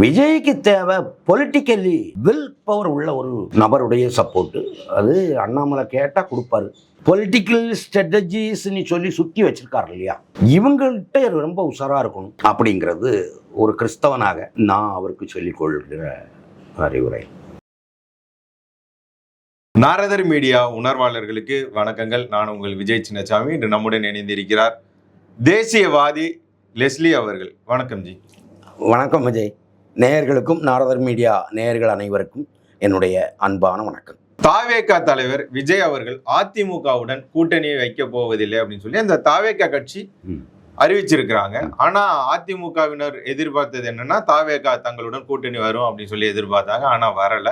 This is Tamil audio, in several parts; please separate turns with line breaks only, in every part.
விஜய்க்கு தேவை பொலிட்டிக்கலி வில் பவர் உள்ள ஒரு நபருடைய சப்போர்ட்டு அது அண்ணாமலை கேட்டால் கொடுப்பாரு. பொலிட்டிக்கல் ஸ்ட்ராட்டஜிஸ்ன்னு சொல்லி சுற்றி வச்சிருக்காரு இல்லையா? இவங்கள்ட்ட ரொம்ப உஷாராக இருக்கணும் அப்படிங்கிறது ஒரு கிறிஸ்தவனாக நான் அவருக்கு சொல்லிக் கொள்கிற அறிவுரை.
நாரதர் மீடியா உணர்வாளர்களுக்கு வணக்கங்கள். நான் உங்கள் விஜய் சின்னசாமி. இன்று நம்முடன் இணைந்திருக்கிறார் தேசியவாதி லெஸ்லி அவர்கள். வணக்கம் ஜி.
வணக்கம் விஜய். நேயர்களுக்கும் நாரதர் மீடியா நேயர்கள் அனைவருக்கும் என்னுடைய அன்பான வணக்கம்
தாவேகா தலைவர் விஜய் அவர்கள் அதிமுகவுடன் கூட்டணியை வைக்க போவதில்லை அப்படின்னு சொல்லி அந்த தாவேகா கட்சி. அறிவிச்சிருக்கிறாங்க. ஆனா அதிமுகவினர் எதிர்பார்த்தது என்னன்னா தாவேகா தங்களுடன் கூட்டணி வரும் அப்படின்னு சொல்லி எதிர்பார்த்தாங்க. ஆனா வரல.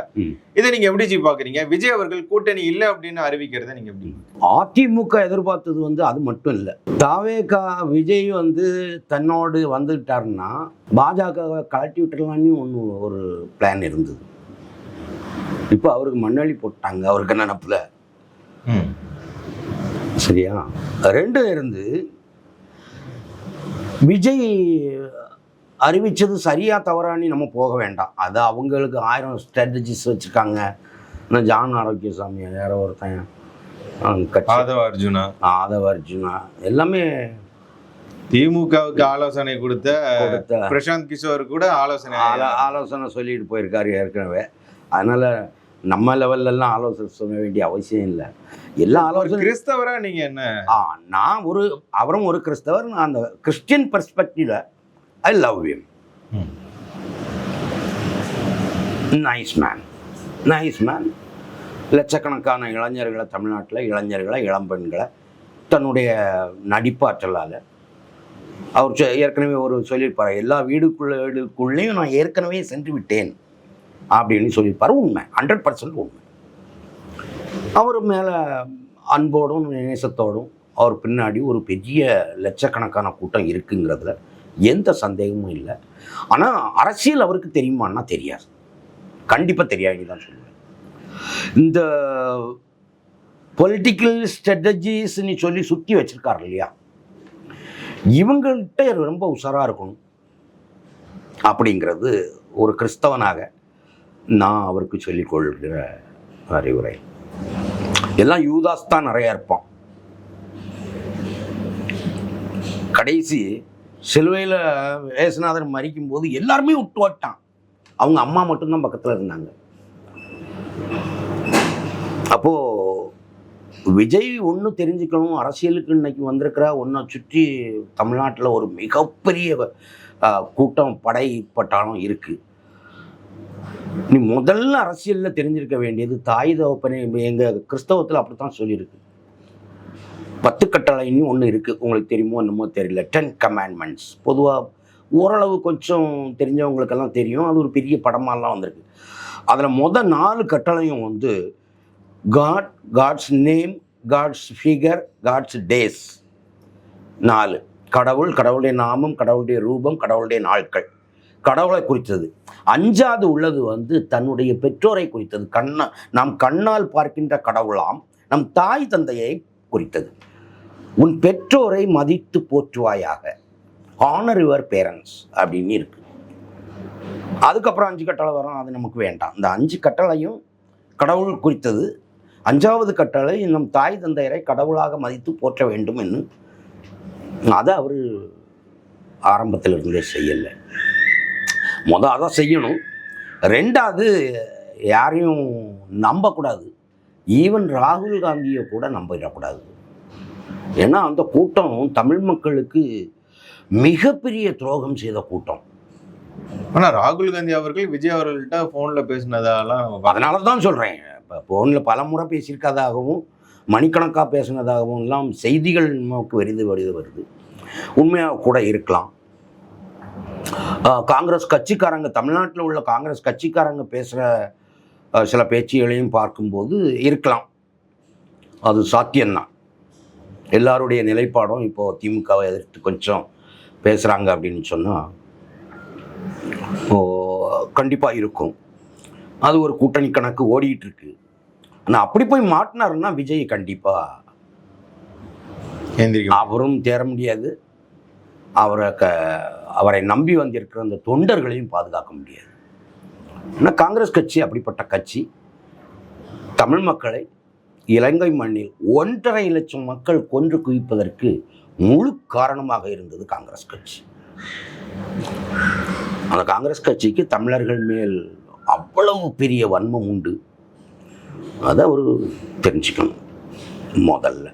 இதை நீங்க எப்படி ஜி பாக்குறீங்க? விஜய் அவர்கள் கூட்டணி இல்லை அப்படின்னு அறிவிக்கிறத நீங்க எப்படி
அதிமுக எதிர்பார்த்தது வந்து அது மட்டும் இல்லை. தாவேகா விஜய் வந்து தன்னோடு வந்துட்டாருன்னா பாஜக கலட்டி விட்டுறலான்னு ஒன்று ஒரு பிளான் இருந்தது. இப்போ அவருக்கு மண்ணள்ளி போட்டாங்க. அவருக்கு நினப்பில். சரியா? ரெண்டும் இருந்து விஜய் அறிவிச்சது சரியா தவறான்னு நம்ம போக வேண்டாம். அது அவங்களுக்கு ஆயிரம் ஸ்ட்ராட்டஜிஸ் வச்சுருக்காங்க. இன்னும் ஜான் ஆரோக்கியசாமி யாரோ ஒருத்தன்.
ஆதவ அர்ஜுனா.
ஆதவ அர்ஜுனா. எல்லாமே
திமுகவுக்கு ஆலோசனை கொடுத்த. பிரசாந்த் கிஷோர் கூட ஆலோசனை
ஆலோ- ஆலோசனை சொல்லிட்டு போயிருக்காரு ஏற்கனவே. அதனால நம்ம லெவல்ல எல்லாம் ஆலோசனை சொல்ல வேண்டிய அவசியம் இல்லை. எல்லா ஆலோசனை
கிறிஸ்தவரா நீங்க என்ன?
ஆ நான் ஒரு அவரும் ஒரு கிறிஸ்தவர் நான் அந்த கிறிஸ்டியன் பெர்ஸ்பெக்டிவ்ல ஐ லவ் him.
ம்.
நைஸ் மேன் நைஸ் மேன் லட்சக்கணக்கான இளைஞர்களை தமிழ்நாட்டில் இளைஞர்களை இளம்பெண்களை தன்னுடைய நடிப்பாற்றலால். அவர் ஏற்கனவே ஒரு சொல்லியிருப்பார் எல்லா வீடுக்குள்ள வீடுக்குள்ளேயும் நான் ஏற்கனவே சென்று விட்டேன். அப்படின்னு சொல்லியிருப்பார். உண்மை. ஹண்ட்ரட் பர்சன்ட் உண்மை. அவர் மேலே அன்போடும் நேசத்தோடும் அவர் பின்னாடி ஒரு பெரிய லட்சக்கணக்கான கூட்டம் இருக்குங்கிறதுல எந்த சந்தேகமும் இல்லை. ஆனால் அரசியல் அவருக்கு தெரியுமான்னா தெரியாது. கண்டிப்பாக தெரியாதுன்னு தான் சொல்லுவேன். இந்த பொலிட்டிக்கல் ஸ்ட்ராட்டஜிஸ்ன்னு சொல்லி சுற்றி வச்சுருக்காரு இல்லையா? இவங்கள்ட்ட ரொம்ப உஷாராக இருக்கணும். அப்படிங்கிறது ஒரு கிறிஸ்தவனாக நான் அவருக்கு சொல்லிக்கொள்கிற அறிவுரை. எல்லாம் யூதாஸ் தான் நிறையா இருப்பான். கடைசி சிலுவையில் ஏசுநாதர் மறிக்கும் போது எல்லாருமே விட்டு வட்டான். அவங்க அம்மா மட்டும்தான் பக்கத்தில் இருந்தாங்க. அப்போது விஜய் ஒன்று தெரிஞ்சுக்கணும் அரசியலுக்கு இன்னைக்கு வந்திருக்கிற ஒன்றை சுற்றி தமிழ்நாட்டில் ஒரு மிகப்பெரிய கூட்டம் படை பட்டாலும் இருக்குது நீ முதல்ல அரசியலில் தெரிஞ்சிருக்க வேண்டியது தாய் தகப்பனை. எங்கள் கிறிஸ்தவத்தில் அப்படி தான் சொல்லியிருக்கு. பத்து கட்டளைன்னு ஒன்று இருக்குது உங்களுக்கு தெரியுமோ என்னமோ தெரியல. டென் கமாண்ட்மெண்ட்ஸ் பொதுவாக ஓரளவு கொஞ்சம் தெரிஞ்சவங்களுக்கெல்லாம் தெரியும். அது ஒரு பெரிய படமாலாம் வந்திருக்கு. அதில் முத நாலு கட்டளையும் வந்து God God's name God's figure God's days நாலு. கடவுள் கடவுளுடைய நாமம் கடவுளுடைய ரூபம் கடவுளுடைய நாட்கள். கடவுளை குறித்தது. அஞ்சாவது உள்ளது வந்து தன்னுடைய பெற்றோரை குறித்தது. கண்ணா நாம் கண்ணால் பார்க்கின்ற கடவுளாம் நம் தாய் தந்தையை குறித்தது. உன் பெற்றோரை மதித்து போற்றுவாயாக. ஆனர் யுவர் பேரண்ட்ஸ் அப்படின்னு இருக்கு. அதுக்கப்புறம் அஞ்சு கட்டளை வரும் அது நமக்கு வேண்டாம். இந்த அஞ்சு கட்டளையும் கடவுள் குறித்தது. அஞ்சாவது கட்டளை நம் தாய் தந்தையரை கடவுளாக மதித்து போற்ற வேண்டும் என்று. அதை அவர் ஆரம்பத்தில் இருந்தே செய்யலை. மொதல் அதை செய்யணும். ரெண்டாவது யாரையும் நம்பக்கூடாது. ஈவன் ராகுல் காந்தியை கூட நம்பிடக்கூடாது. ஏன்னா அந்த கூட்டம் தமிழ் மக்களுக்கு மிகப்பெரிய துரோகம் செய்த கூட்டம்.
ஆனா ராகுல் காந்தி அவர்கள் விஜய் அவர்கள்ட்ட போன்ல பேசினதாலாம்.
அதனால தான் சொல்கிறேன் இப்போ ஃபோனில் பல முறை பேசியிருக்கதாகவும் மணிக்கணக்காக பேசினதாகவும் எல்லாம் செய்திகள் நமக்கு வருது வருது வருது. உண்மையாக கூட இருக்கலாம். காங்கிரஸ் கட்சிக்காரங்க தமிழ்நாட்டில் உள்ள காங்கிரஸ் கட்சிக்காரங்க பேசுகிற சில பேச்சுகளையும் பார்க்கும்போது இருக்கலாம். அது சாத்தியம்தான். எல்லாருடைய நிலைப்பாடும் இப்போது திமுகவை எதிர்த்து கொஞ்சம் பேசுகிறாங்க அப்படின்னு சொன்னால் கண்டிப்பாக இருக்கும். அது ஒரு கூட்டணி கணக்கு ஓடிட்டு இருக்கு. ஆனால் அப்படி போய் மாட்டினாருன்னா விஜய் கண்டிப்பாக அவரும் தேர முடியாது. அவரை க அவரை நம்பி வந்திருக்கிற அந்த தொண்டர்களையும் பாதுகாக்க முடியாது. ஆனால் காங்கிரஸ் கட்சி அப்படிப்பட்ட கட்சி தமிழ் மக்களை இலங்கை மண்ணில் ஒன்றரை லட்சம் மக்கள் கொன்று குவிப்பதற்கு முழு காரணமாக இருந்தது காங்கிரஸ் கட்சி. அந்த காங்கிரஸ் கட்சிக்கு தமிழர்கள் மேல் அவ்வளவு பெரிய வன்மம் உண்டு. அதை அவர் தெரிஞ்சுக்கணும் முதல்ல.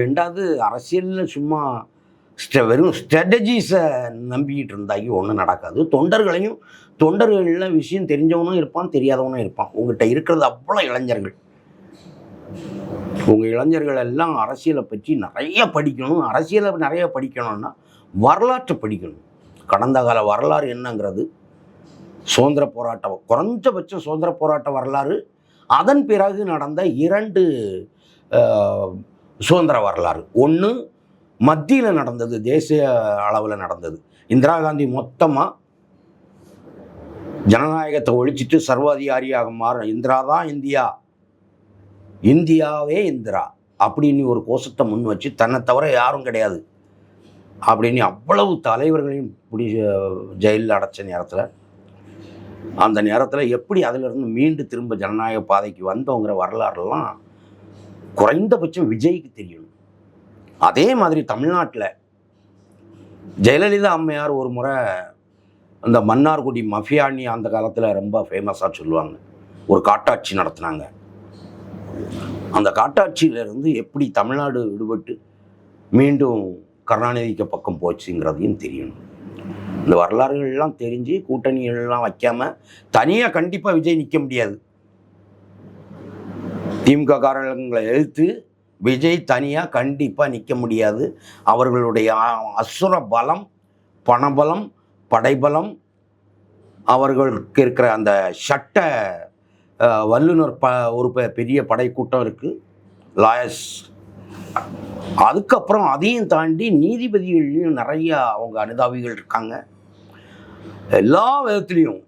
ரெண்டாவது அரசியலில் சும்மா வெறும் ஸ்ட்ராட்டஜிஸை நம்பிக்கிட்டு இருந்தாக்கி ஒன்றும் நடக்காது. தொண்டர்களையும் தொண்டர்களில் விஷயம் தெரிஞ்சவனும் இருப்பான் தெரியாதவனும் இருப்பான். உங்கள்கிட்ட இருக்கிறது அவ்வளோ இளைஞர்கள். உங்கள் இளைஞர்கள் எல்லாம் அரசியலை பற்றி நிறைய படிக்கணும். அரசியலை நிறைய படிக்கணும்னா வரலாற்றை படிக்கணும். கடந்த கால வரலாறு என்னங்கிறது? சுதந்திர போராட்டம் குறைஞ்சபட்ச சுதந்திர போராட்ட வரலாறு அதன் பிறகு நடந்த இரண்டு சுதந்திர வரலாறு. ஒன்று மத்தியில் நடந்தது தேசிய அளவில் நடந்தது. இந்திரா காந்தி மொத்தமாக ஜனநாயகத்தை ஒழிச்சிட்டு சர்வாதிகாரியாக மாற இந்திரா தான் இந்தியா. இந்தியாவே இந்திரா. அப்படின்னு ஒரு கோஷத்தை முன் வச்சு தன்னை தவிர யாரும் கிடையாது. அப்படின்னு அவ்வளவு தலைவர்களையும் பிடி ஜெயிலில் அடைச்ச நேரத்தில் அந்த நேரத்தில் எப்படி அதிலிருந்து மீண்டு திரும்ப ஜனநாயக பாதைக்கு வந்தோங்கிற வரலாறுலாம் குறைந்தபட்சம் விஜய்க்கு தெரியணும். அதே மாதிரி தமிழ்நாட்டில் ஜெயலலிதா அம்மையார் ஒரு முறை அந்த மன்னார்குடி மஃபியாணி அந்த காலத்தில் ரொம்ப ஃபேமஸாக சொல்லுவாங்க. ஒரு காட்டாட்சி நடத்துனாங்க. அந்த காட்டாட்சியிலிருந்து எப்படி தமிழ்நாடு விடுபட்டு மீண்டும் கருணாநிதிக்கு பக்கம் போச்சுங்கிறதையும் தெரியணும். இந்த வரலாறுகள்லாம் தெரிஞ்சு கூட்டணிகள்லாம் வைக்காமல் தனியாக கண்டிப்பாக விஜய் நிற்க முடியாது. திமுக காரங்களை எழுத்து விஜய் தனியாக கண்டிப்பாக நிற்க முடியாது. அவர்களுடைய அசுர பலம் பணபலம் படைபலம் அவர்களுக்கு இருக்கிற அந்த சட்ட வல்லுநர் வல்லுனர் ப ஒரு பெ- பெரிய படைக்கூட்டம் இருக்குது லாயர்ஸ். அதுக்கப்புறம் அதையும் தாண்டி நீதிபதிகள்லையும் நிறைய அவங்க அனுதாபிகள் இருக்காங்க. எல்லா விதத்துலேயும்.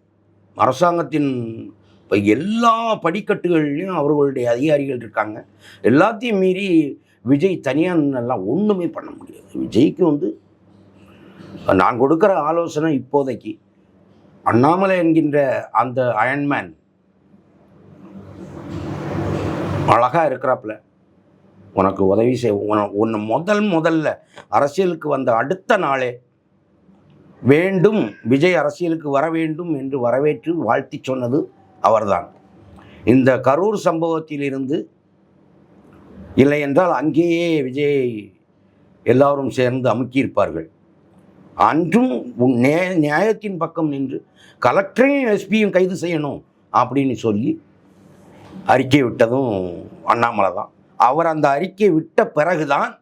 அரசாங்கத்தின் இப்போ எல்லா படிக்கட்டுகள்லையும் அவர்களுடைய அதிகாரிகள் இருக்காங்க. எல்லாத்தையும் மீறி விஜய் தனியாக எல்லாம் ஒன்றுமே பண்ண முடியாது. விஜய்க்கு வந்து நான் கொடுக்குற ஆலோசனை இப்போதைக்கு அண்ணாமலை என்கின்ற அந்த அயன்மேன் அழகாக இருக்கிறாப்புல. உனக்கு உதவி செய் உன- உன்னை முதல் முதல்ல அரசியலுக்கு வந்த அடுத்த நாளே வேண்டும் விஜய் அரசியலுக்கு வர வேண்டும் என்று வரவேற்று வாழ்த்தி சொன்னது அவர்தான். இந்த கரூர் சம்பவத்திலிருந்து இல்லை என்றால் அங்கேயே விஜய் எல்லாரும் சேர்ந்து அமுக்கியிருப்பார்கள். அன்றும் நே- நியாயத்தின் பக்கம் நின்று கலெக்டரையும் எஸ்பியும் கைது செய்யணும் அப்படின்னு சொல்லி அறிக்கை விட்டதும் அண்ணாமலை தான். அவர் அந்த அறிக்கை விட்ட பிறகுதான்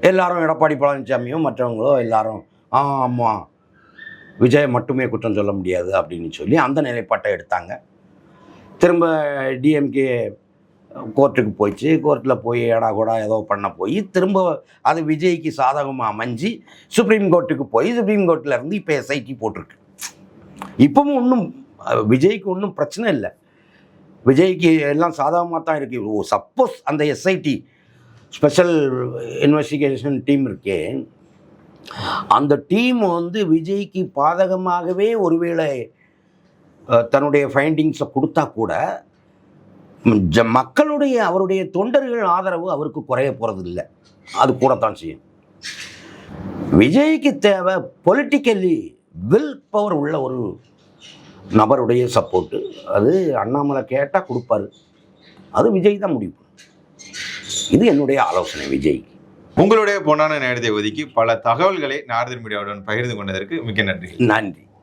எல்லாரும் எடப்பாடி பழனிசாமியும் மற்றவங்களோ எல்லாரும் ஆ ஆமாம் விஜய் மட்டுமே குற்றம் சொல்ல முடியாது அப்படின்னு சொல்லி அந்த நிலைப்பாட்டை எடுத்தாங்க. திரும்ப டிஎம்கே கோர்ட்டுக்கு போயிடுச்சு கோர்ட்டில் போய் ஏடா கூட ஏதோ பண்ண போய் திரும்ப அது விஜய்க்கு சாதகமாக அமைஞ்சு சுப்ரீம் கோர்ட்டுக்கு போய் சுப்ரீம் கோர்ட்டில் இருந்து இப்போ எஸ்ஐடி போட்டிருக்கு. இப்பவும் ஒன்றும் விஜய்க்கு ஒன்றும் பிரச்சனை இல்லை. விஜய்க்கு எல்லாம் சாதகமாக தான் இருக்குது ஓ சப்போஸ் அந்த எஸ்ஐடி ஸ்பெஷல் இன்வெஸ்டிகேஷன் டீம் இருக்கே. அந்த டீம் வந்து விஜய்க்கு பாதகமாகவே ஒருவேளை தன்னுடைய ஃபைண்டிங்ஸை கொடுத்தா கூட ஜ- மக்களுடைய அவருடைய தொண்டர்கள் ஆதரவு அவருக்கு குறைய போகிறது இல்லை அது கூடத்தான் செய்யும். விஜய்க்கு தேவை பொலிட்டிக்கலி வில் பவர் உள்ள ஒரு நபருடைய சப்போர்ட்டு அது அண்ணாமலை கேட்டால் கொடுப்பாரு. அது விஜய் தான் முடிவு. இது என்னுடைய ஆலோசனை விஜய்
உங்களுடைய பொன்னான நேரத்தை ஒதுக்கி பல தகவல்களை நாரதர் மீடியாவுடன் பகிர்ந்து கொண்டதற்கு மிக்க நன்றி.
நன்றி.